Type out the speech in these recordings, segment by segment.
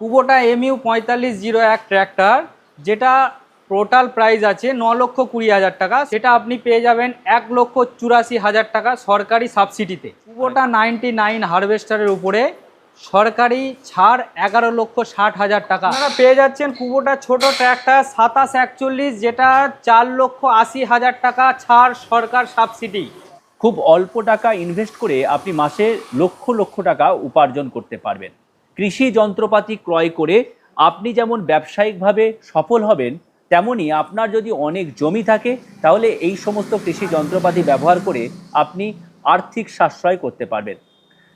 কুবোটা MU পঁয়তাল্লিশ zero এক tractor, যেটা টোটাল প্রাইস আছে ন লক্ষ কুড়ি হাজার টাকা। সেটা আপনি পেয়ে যাবেন এক লক্ষ চুরাশি হাজার টাকা সরকারি সাবসিডিতে। কুবোটা নাইনটি নাইন হারভেস্টারের উপরে সরকারি ছাড় এগারো লক্ষ ষাট হাজার টাকা। আপনারা পেয়ে যাচ্ছেন কুবোটা ছোট ট্র্যাক্টর সাতাশ একচল্লিশ, যেটা চার লক্ষ আশি হাজার টাকা ছাড় সরকার সাবসিডি। খুব অল্প টাকা ইনভেস্ট করে আপনি মাসে লক্ষ লক্ষ টাকা উপার্জন করতে পারবেন। কৃষি যন্ত্রপাতি ক্রয় করে আপনি যেমন ব্যবসায়িকভাবে সফল হবেন, তেমনি আপনার যদি অনেক জমি থাকে, তাহলে এই সমস্ত কৃষি যন্ত্রপাতি ব্যবহার করে আপনি আর্থিক সাশ্রয় করতে পারবেন।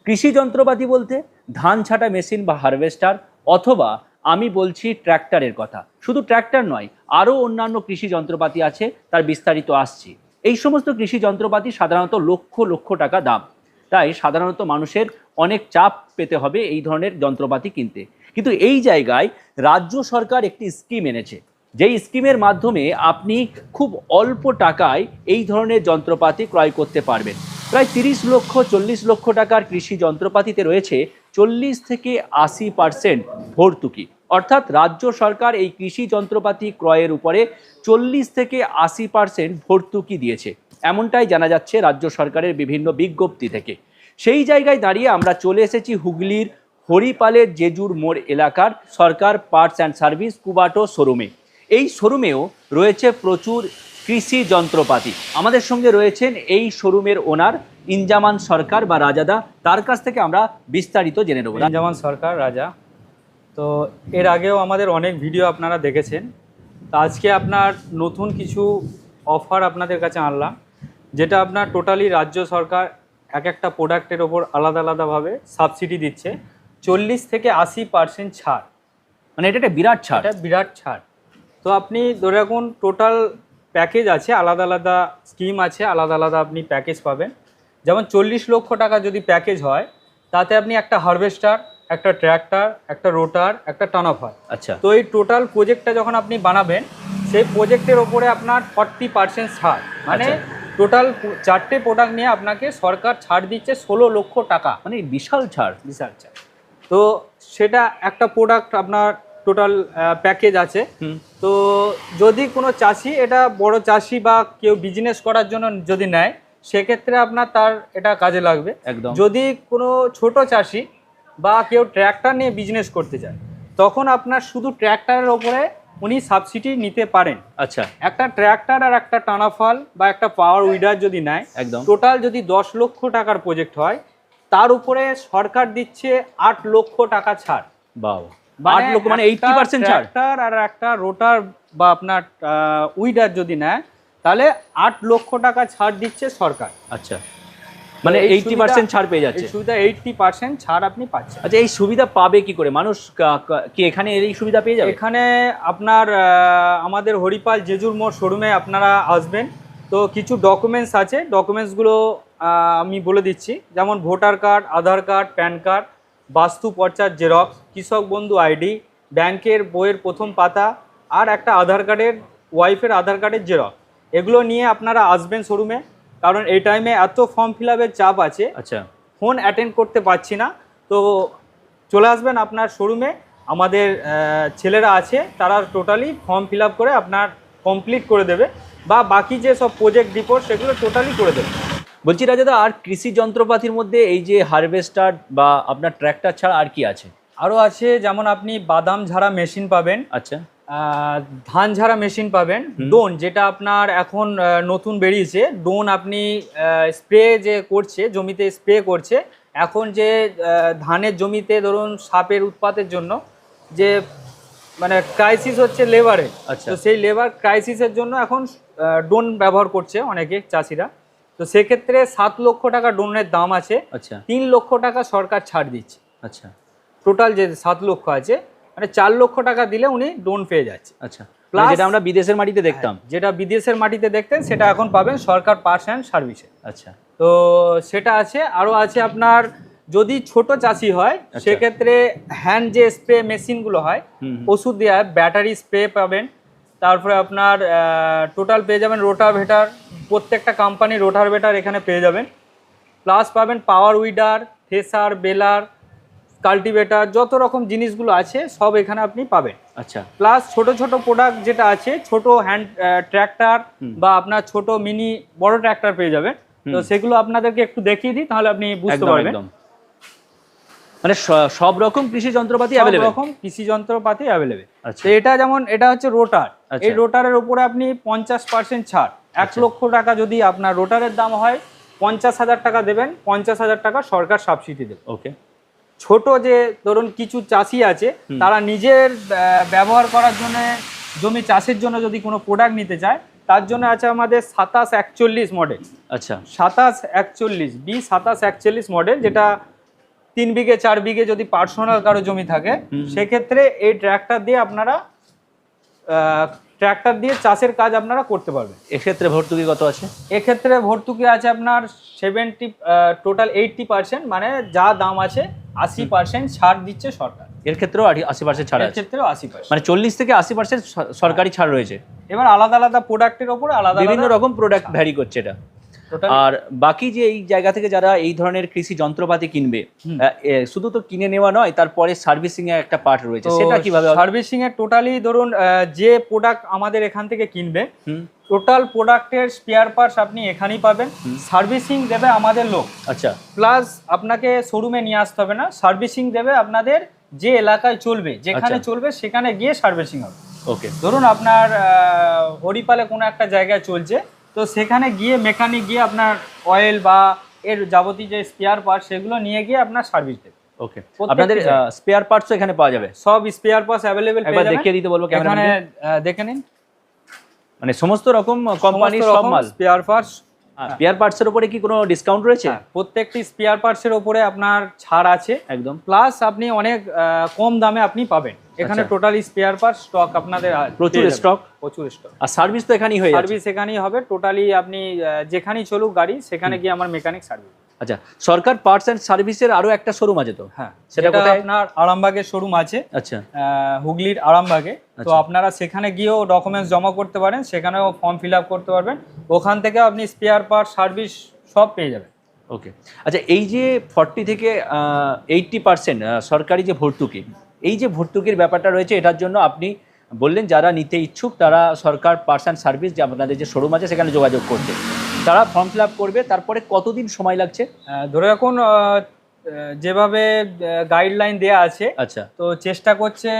কৃষি যন্ত্রপাতি বলতে ধান ছাটা মেশিন বা হারভেস্টার অথবা আমি বলছি ট্র্যাক্টরের কথা। শুধু ট্র্যাক্টর নয়, আরও অন্যান্য কৃষি যন্ত্রপাতি আছে, তার বিস্তারিত আসছি। এই সমস্ত কৃষি যন্ত্রপাতি সাধারণত লক্ষ লক্ষ টাকা দাম। তাই সাধারণত মানুষের অনেক চাপ পেতে হবে এই ধরনের যন্ত্রপাতি কিনতে। কিন্তু এই জায়গায় রাজ্য সরকার একটি স্কিম এনেছে। যেই স্কিমের মাধ্যমে আপনি খুব অল্প টাকায় এই ধরনের যন্ত্রপাতি ক্রয় করতে পারবেন। প্রায় তিরিশ লক্ষ, চল্লিশ লক্ষ টাকার কৃষি যন্ত্রপাতিতে রয়েছে চল্লিশ থেকে আশি পার্সেন্ট ভর্তুকি। অর্থাৎ রাজ্য সরকার এই কৃষি যন্ত্রপাতি ক্রয়ের উপরে চল্লিশ থেকে আশি পার্সেন্ট ভর্তুকি দিয়েছে। এমনটাই জানা যাচ্ছে রাজ্য সরকারের বিভিন্ন বিজ্ঞপ্তি থেকে। সেই জায়গায় দাঁড়িয়ে আমরা চলে এসেছি হুগলির হরিপালের জেজুর মোড় এলাকার Sarkar parts and service Kubota শোরুমে। এই শোরুমেও রয়েছে প্রচুর কৃষি যন্ত্রপাতি। আমাদের সঙ্গে রয়েছেন এই শোরুমের ওনার ইনজামান সরকার বা রাজাদা। তার কাছ থেকে আমরা বিস্তারিত জেনে নেব। যেমন সরকার, রাজা। তো এর আগেও আমাদের অনেক ভিডিও আপনারা দেখেছেন। তো আজকে আপনার নতুন কিছু অফার আপনাদের কাছে আনলাম। যেটা আপনার টোটালি রাজ্য সরকার এক একটা প্রোডাক্টের ওপর আলাদা আলাদাভাবে সাবসিডি দিচ্ছে। চল্লিশ থেকে আশি পার্সেন্ট ছাড়। মানে এটা একটা বিরাট ছাড়। এটা বিরাট ছাড়। তো আপনি ধরে রাখুন টোটাল প্যাকেজ আছে আলাদা আলাদা স্কিম আছে আলাদা আলাদা আপনি প্যাকেজ পাবেন। যেমন চল্লিশ লক্ষ টাকা যদি প্যাকেজ হয় তাতে আপনি একটা হারভেস্টার একটা ট্র্যাক্টর একটা রোটার একটা টানাফার আচ্ছা। তো এই টোটাল প্রজেক্টটা যখন আপনি বানাবেন সেই প্রজেক্টের ওপরে আপনার ফর্টি পার্সেন্ট ছাড়। মানে আচ্ছা। টোটাল চারটে প্রোডাক্ট নিয়ে আপনাকে সরকার ছাড় দিচ্ছে ষোলো লক্ষ টাকা। মানে বিশাল ছাড়। বিশাল ছাড়। তো সেটা একটা প্রোডাক্ট আপনার টোটাল প্যাকেজ আছে। তো যদি কোনো চাষি এটা বড় চাষি বা কেউ বিজনেস করার জন্য যদি নেয় সেক্ষেত্রে আপনার তার এটা কাজে লাগবে। একদম। যদি কোনো ছোট চাষি বা কেউ ট্র্যাক্টর নিয়ে বিজনেস করতে চায় তখন আপনার শুধু ট্র্যাক্টরের ওপরে উনি সাবসিডি নিতে পারেন। আচ্ছা। একটা ট্র্যাক্টর আর একটা টানাফল বা একটা পাওয়ার উইডার যদি নেয় একদম। টোটাল যদি দশ লক্ষ টাকার প্রজেক্ট হয় তার উপরে সরকার দিচ্ছে আট লক্ষ টাকা ছাড়। বাবা আট লক্ষ মানে পার্সেন্ট ছাড়। আর একটা রোটার বা আপনার উইডার যদি নেয় তাহলে আট লক্ষ টাকা ছাড় দিচ্ছে সরকার। আচ্ছা। মানে এই এইটটি সুবিধা- পার্সেন্ট ছাড় পেয়ে যাচ্ছে। সুবিধা এইটটি পার্সেন্ট ছাড় আপনি পাচ্ছেন। আচ্ছা এই সুবিধা পাবে কি করে? মানুষ কি এখানে এই সুবিধা পেয়ে যাবে? এখানে আপনার আমাদের হরিপাল জেজুর মোড় শোরুমে আপনারা আসবেন। তো কিছু ডকুমেন্টস আছে। ডকুমেন্টসগুলো আমি বলে দিচ্ছি। যেমন voter card Aadhaar card pan card বাস্তু পর্চার জেরক্স কৃষক বন্ধু আইডি ব্যাংকের বইয়ের প্রথম পাতা আর একটা আধার কার্ডের ওয়াইফের আধার কার্ডের জেরক্স। এগুলো নিয়ে আপনারা আসবেন শোরুমে। কারণ এই টাইমে এত ফর্ম ফিল আপের চাপ আছে। আচ্ছা। ফোন অ্যাটেন্ড করতে পারছি না। তো চলে আসবেন আপনার শোরুমে আমাদের ছেলেরা আছে তারা টোটালি ফর্ম ফিল আপ করে আপনার কমপ্লিট করে দেবে। বা বাকি যে সব প্রজেক্ট রিপোর্ট সেগুলো টোটালি করে দেবে। বলছি রাজাদা আর কৃষি যন্ত্রপাতির মধ্যে এই যে হারভেস্টার বা আপনার ট্র্যাক্টর ছাড়া আর কি আছে? আরও আছে যেমন আপনি বাদাম ঝাড়া মেশিন পাবেন। আচ্ছা। ধান ঝাড়া মেশিন পাবেন ডোন যেটা আপনার এখন নতুন বেরিয়েছে। ডোন আপনি স্প্রে যে করছে জমিতে স্প্রে করছে এখন যে ধানের জমিতে ধরুন সাপের উৎপাতের জন্য যে মানে ক্রাইসিস হচ্ছে লেবারের আচ্ছা। তো সেই লেবার ক্রাইসিসের জন্য এখন ডোন ব্যবহার করছে অনেকে চাষিরা। তো সেক্ষেত্রে সাত লক্ষ টাকা ডোনের দাম আছে। আচ্ছা। তিন লক্ষ টাকা সরকার ছাড় দিচ্ছে। আচ্ছা। টোটাল যে সাত লক্ষ আছে মানে চার লক্ষ টাকা দিলে উনি ডোন পেয়ে যাচ্ছে। আচ্ছা মানে যেটা আমরা বিদেশের মাটিতে দেখতাম। যেটা বিদেশের মাটিতে দেখতেন সেটা এখন পাবেন সরকার পার্স অ্যান্ড সার্ভিসে। আচ্ছা। তো সেটা আছে আরও আছে আপনার যদি ছোট চাষি হয় সেক্ষেত্রে হ্যান্ড যে স্প্রে মেশিনগুলো হয়। ওষুধ দেওয়া হয় ব্যাটারি স্প্রে পাবেন। তারপরে আপনার টোটাল পেয়ে যাবেন রোটাভেটার প্রত্যেকটা কোম্পানি রোটাভেটার এখানে পেয়ে যাবেন। প্লাস পাবেন পাওয়ার উইডার থ্রেসার বেলার কাল্টিভেটার যত রকম জিনিসগুলো আছে সব এখানে আপনি পাবেন। আচ্ছা। প্লাস ছোট ছোট প্রোডাক্ট যেটা আছে ছোট হ্যান্ড ট্র্যাক্টর বা আপনার ছোট মিনি বড় ট্র্যাক্টর পেয়ে যাবেন। তো সেগুলো আপনাদেরকে একটু দেখিয়ে দিই তাহলে আপনি বুঝতে পারবেন। মানে সব রকম কৃষি যন্ত্রপাতি অ্যাভেলেবল রকম কৃষি যন্ত্রপাতি অ্যাভেলেবেল আচ্ছা। এটা যেমন এটা হচ্ছে রোটার আচ্ছা। এই রোটারের উপরে আপনি পঞ্চাশ পার্সেন্ট ছাড়। এক আচ্ছা। লক্ষ টাকা যদি আপনার রোটারের দাম হয় পঞ্চাশ হাজার টাকা দেবেন পঞ্চাশ হাজার টাকা সরকার সাবসিডি দেবে। ওকে ছোট যে ধরুন কিছু চাষি আছে তারা নিজের ব্যবহার করার জন্য জমি চাষের জন্য যদি কোনো প্রোডাক্ট নিতে চায় তার জন্য আছে আমাদের সাতাশ একচল্লিশ মডেল আচ্ছা। সাতাশ একচল্লিশ বি সাতাশ একচল্লিশ মডেল যেটা তিন বিঘে চার বিঘে যদি পার্সোনাল কারও জমি থাকে সেক্ষেত্রে এই ট্র্যাক্টর দিয়ে আপনারা ট্র্যাক্টর দিয়ে চাষের কাজ আপনারা করতে পারবেন। এক্ষেত্রে ভর্তুকি কত আছে? এক্ষেত্রে ভর্তুকি আছে আপনার সেভেন্টি টোটাল এইটটি পার্সেন্ট মানে যা দাম আছে আশি পার্সেন্ট ছাড় দিচ্ছে সরকার। এর ক্ষেত্রেও আশি পার্সেন্ট ছাড় এর ক্ষেত্রেও আশি পার্সেন্ট মানে চল্লিশ থেকে আশি পার্সেন্ট সরকারি ছাড় রয়েছে। এবার আলাদা আলাদা প্রোডাক্টের ওপর আলাদা বিভিন্ন রকম প্রোডাক্ট ভ্যারি করছে এটা। আর বাকি যে এই জায়গা থেকে যারা এই ধরনের কৃষি যন্ত্রপাতি কিনবে শুধু তো কিনে নেওয়া নয় তারপরে সার্ভিসিং এর একটা পার্ট রয়েছে। সেটা কীভাবে? সার্ভিসিং এর টোটালি ধরুন যে প্রোডাক্ট আমাদের এখান থেকে কিনবে টোটাল প্রোডাক্টের স্পেয়ার পার্টস আপনি এখানেই পাবেন। সার্ভিসিং দেবে আমাদের লোক। আচ্ছা। প্লাস আপনাকে শোরুমে নিয়ে আসতে হবে না সার্ভিসিং দেবে আপনাদের যে এলাকায় চলবে যেখানে আচ্ছা। চলবে সেখানে গিয়ে সার্ভিসিং হবে। ওকে ধরুন আপনার হরিপালে কোনো একটা জায়গায় চলছে তো সেখানে গিয়ে মেকানিক গিয়ে আপনার অয়েল বা এর যাবতীয় যে স্পেয়ার পার্ট সেগুলো নিয়ে গিয়ে আপনার সার্ভিস দেবে। ওকে আপনাদের। স্পেয়ার পার্টসও এখানে পাওয়া যাবে? সব স্পেয়ার পার্টস অ্যাভেলেবেল একবার দেখিয়ে দিতে বলব ক্যামেরা এখানে দেখে নিন। মানে সমস্ত রকম কোম্পানির সব মাল। স্পেয়ার পার্টস স্পেয়ার পার্টসের উপরে কি কোনো ডিসকাউন্ট রয়েছে? প্রত্যেকটি স্পেয়ার পার্টসের উপরে আপনার ছাড় আছে। একদম। প্লাস আপনি অনেক কম দামে আপনি পাবেন। এখানে টোটাল স্পেয়ার পার্ট স্টক আপনাদের প্রচুর স্টক প্রচুর স্টক আর সার্ভিস তো এখানেই হয় সার্ভিস এখানেই হবে। টোটালি আপনি যেখানেই চলুক গাড়ি সেখানে গিয়ে আমার মেকানিক সার্ভিস আচ্ছা সরকার পার্টস অ্যান্ড সার্ভিসের আরও একটা শোরুম আছে তো? হ্যাঁ সেটা কোথায়? আপনার আরামবাগের শোরুম আছে। আচ্ছা। হুগলির আরামবাগে। তো আচ্ছা। আপনারা সেখানে গিয়েও ডকুমেন্টস জমা করতে পারেন সেখানেও ফর্ম ফিল আপ করতে পারবেন। ওখান থেকে আপনি স্পেয়ার পার্ট সার্ভিস সব পেয়ে যাবেন। ওকে আচ্ছা এই যে ফর্টি থেকে এইটটি পার্সেন্ট সরকারি যে ভর্তুকি এই যে ভর্তুকির ব্যাপারটা রয়েছে এটার জন্য আপনি বললেন যারা নিতে ইচ্ছুক তারা সরকার পার্সেন্ট সার্ভিস যে আপনাদের যে শোরুম আছে সেখানে যোগাযোগ করতে তারা ফর্ম ফিল আপ করবে তারপরে কতদিন সময় লাগছে? ধরে রাখুন যেভাবে গাইডলাইন দেয়া আছে আচ্ছা। তো চেষ্টা করছে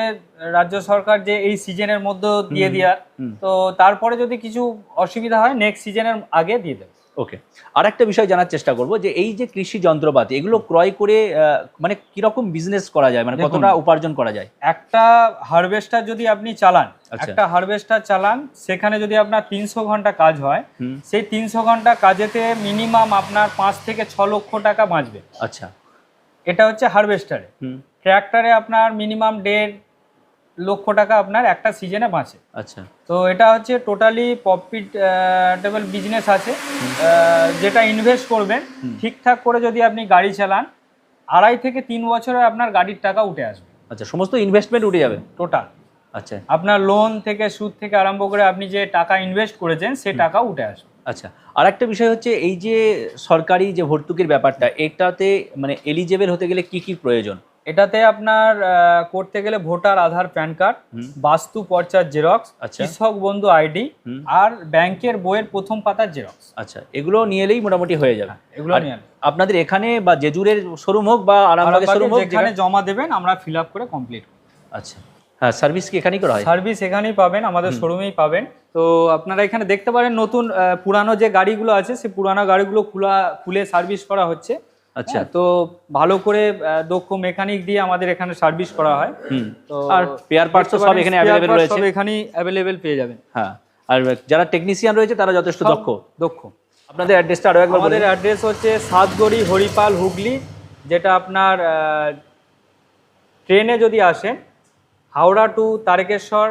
রাজ্য সরকার যে এই সিজনের মধ্যে দিয়ে দেওয়ার তো তারপরে যদি কিছু অসুবিধা হয় নেক্সট সিজনের আগে দিয়ে দেবে। ওকে আর একটা বিষয় জানার চেষ্টা করব যে এই যে কৃষি যন্ত্রপাতি এগুলো ক্রয় করে মানে কীরকম বিজনেস করা যায়? মানে কতটা উপার্জন করা যায়? একটা হারভেস্টার যদি আপনি চালান আচ্ছা। একটা হারভেস্টার চালান সেখানে যদি আপনার তিনশো ঘণ্টা কাজ হয় সেই তিনশো ঘণ্টা কাজেতে মিনিমাম আপনার পাঁচ থেকে ছ লক্ষ টাকা বাঁচবে। আচ্ছা। এটা হচ্ছে হারভেস্টারে হুম। ট্র্যাক্টরে আপনার মিনিমাম দেড় লক্ষ টাকা আপনার একটা সিজনে বাঁচে। আচ্ছা। তো এটা হচ্ছে টোটালি প্রফিটেবল বিজনেস আছে। যেটা ইনভেস্ট করবেন ঠিকঠাক করে যদি আপনি গাড়ি চালান আড়াই থেকে তিন বছরে আপনার গাড়ির টাকা উঠে আসবে। আচ্ছা সমস্ত ইনভেস্টমেন্ট উঠে যাবে? টোটাল আচ্ছা। আপনার লোন থেকে সুদ থেকে আরম্ভ করে আপনি যে টাকা ইনভেস্ট করেছেন সে টাকা উঠে আসবে। আচ্ছা আর একটা বিষয় হচ্ছে এই যে সরকারি যে ভর্তুকির ব্যাপারটা এটাতে মানে এলিজেবল হতে গেলে কি কি প্রয়োজন? এটাতে আপনার করতে গেলে ভোটার আধার প্যান কার্ড বাস্তু পর্চার জেরক্স আচ্ছা। কৃষক বন্ধু আইডি আর ব্যাংকের বইয়ের প্রথম পাতার জেরক্স। আচ্ছা এগুলো নিয়ে এলেই মোটামুটি হয়ে যাবে। এগুলো নিয়ে আপনাদের এখানে বা জেজুরের শোরুম হোক বা আরামবাগের শোরুম হোক যেখানে যেখানে জমা দেবেন আমরা ফিল আপ করে কমপ্লিট আচ্ছা। হ্যাঁ সার্ভিস কি এখানেই করা হয়? সার্ভিস এখানেই পাবেন আমাদের শোরুমেই পাবেন। তো আপনারা এখানে দেখতে পারেন নতুন পুরানো যে গাড়িগুলো আছে সেই পুরানো গাড়িগুলো খোলা খুলে সার্ভিস করা হচ্ছে। আচ্ছা। হ্যাঁ, তো ভালো করে দক্ষ মেকানিক দিয়ে আমাদের এখানে সার্ভিস করা হয়। হুম। তো আর পেয়ার পার্টস সব এখানে অ্যাভেলেবেল রয়েছে। সব এখানেই অ্যাভেলেবেল পেয়ে যাবেন। হ্যাঁ আর যারা টেকনিশিয়ান রয়েছে তারা যথেষ্ট দক্ষ। দক্ষ। আপনাদের অ্যাড্রেসটা আরও একবার আমাদের অ্যাড্রেস হচ্ছে সাতগড়ি হরিপাল হুগলি যেটা আপনার ট্রেনে যদি আসেন হাওড়া টু তারকেশ্বর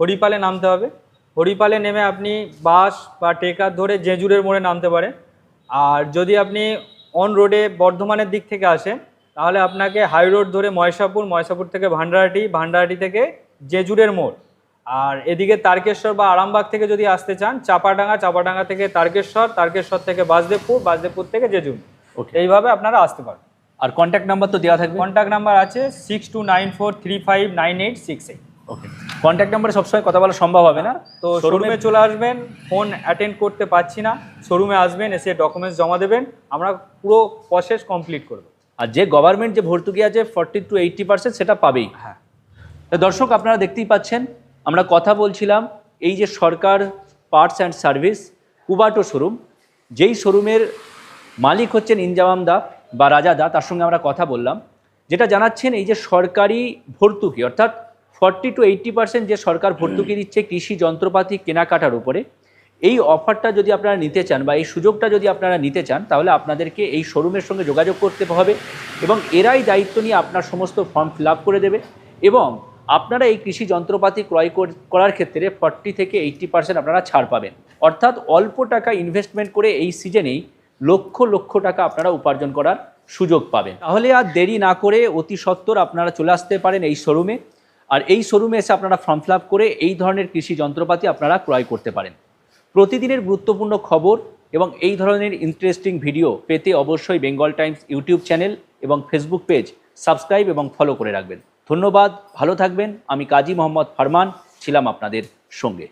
হরিপালে নামতে হবে। হরিপালে নেমে আপনি বাস বা টেকার ধরে জেজুরের মোড়ে নামতে পারেন। আর যদি আপনি অন রোডে বর্ধমানের দিক থেকে আসেন তাহলে আপনাকে হাই রোড ধরে ময়সাপুর ময়সাপুর থেকে ভান্ডারাটি ভান্ডারাটি থেকে জেজুরের মোড়। আর এদিকে তারকেশ্বর বা আরামবাগ থেকে যদি আসতে চান চাপাডাঙ্গা চাপাডাঙ্গা থেকে তারকেশ্বর তারকেশ্বর থেকে বাসদেবপুর বাসদেবপুর থেকে জেজুর। ওকে এইভাবে আপনারা আসতে পারেন। আর কন্ট্যাক্ট নাম্বার তো দেওয়া থাকবে? কন্ট্যাক্ট নাম্বার আছে six two nine four three five nine eight six eight okay contact নাম্বারে সবসময় কথা বলা সম্ভব হবে না। তো শোরুমে চলে আসবেন ফোন অ্যাটেন্ড করতে পারছি না। শোরুমে আসবেন এসে ডকুমেন্টস জমা দেবেন। আমরা পুরো প্রসেস কমপ্লিট করব। আর যে গভর্নমেন্ট যে ভর্তুকি আছে ফর্টি টু এইটটি পার্সেন্ট সেটা পাবেই। হ্যাঁ। দর্শক আপনারা দেখতেই পাচ্ছেন আমরা কথা বলছিলাম এই যে Sarkar parts and service Kubota showroom যেই শোরুমের মালিক হচ্ছেন ইনজামাম দা বা রাজা দা তার সঙ্গে আমরা কথা বললাম। যেটা জানাচ্ছেন এই যে সরকারি ভর্তুকি অর্থাৎ ফর্টি টু এইট্টি পার্সেন্ট যে সরকার ভর্তুকি দিচ্ছে কৃষি যন্ত্রপাতি কেনাকাটার উপরে এই অফারটা যদি আপনারা নিতে চান বা এই সুযোগটা যদি আপনারা নিতে চান তাহলে আপনাদেরকে এই শোরুমের সঙ্গে যোগাযোগ করতে হবে এবং এরাই দায়িত্ব নিয়ে আপনার সমস্ত ফর্ম ফিল আপ করে দেবে এবং আপনারা এই কৃষি যন্ত্রপাতি ক্রয় কর- করার ক্ষেত্রে ফর্টি থেকে এইট্টি পার্সেন্ট আপনারা ছাড় পাবেন। অর্থাৎ অল্প টাকা ইনভেস্টমেন্ট করে এই সিজনেই লক্ষ লক্ষ টাকা আপনারা উপার্জন করার সুযোগ পাবেন। তাহলে আর দেরি না করে অতি সত্বর আপনারা চলে আসতে পারেন এই শোরুমে আর এই শোরুমে এসে আপনারা ফর্ম ফিল করে এই ধরনের কৃষি যন্ত্রপাতি আপনারা ক্রয় করতে পারেন। প্রতিদিনের গুরুত্বপূর্ণ খবর এবং এই ধরনের ইন্টারেস্টিং ভিডিও পেতে অবশ্যই বেঙ্গল টাইমস ইউটিউব চ্যানেল এবং ফেসবুক পেজ সাবস্ক্রাইব এবং ফলো করে রাখবেন। ধন্যবাদ, ভালো থাকবেন। আমি কাজী মোহাম্মদ ফারমান, ছিলাম আপনাদের সঙ্গে।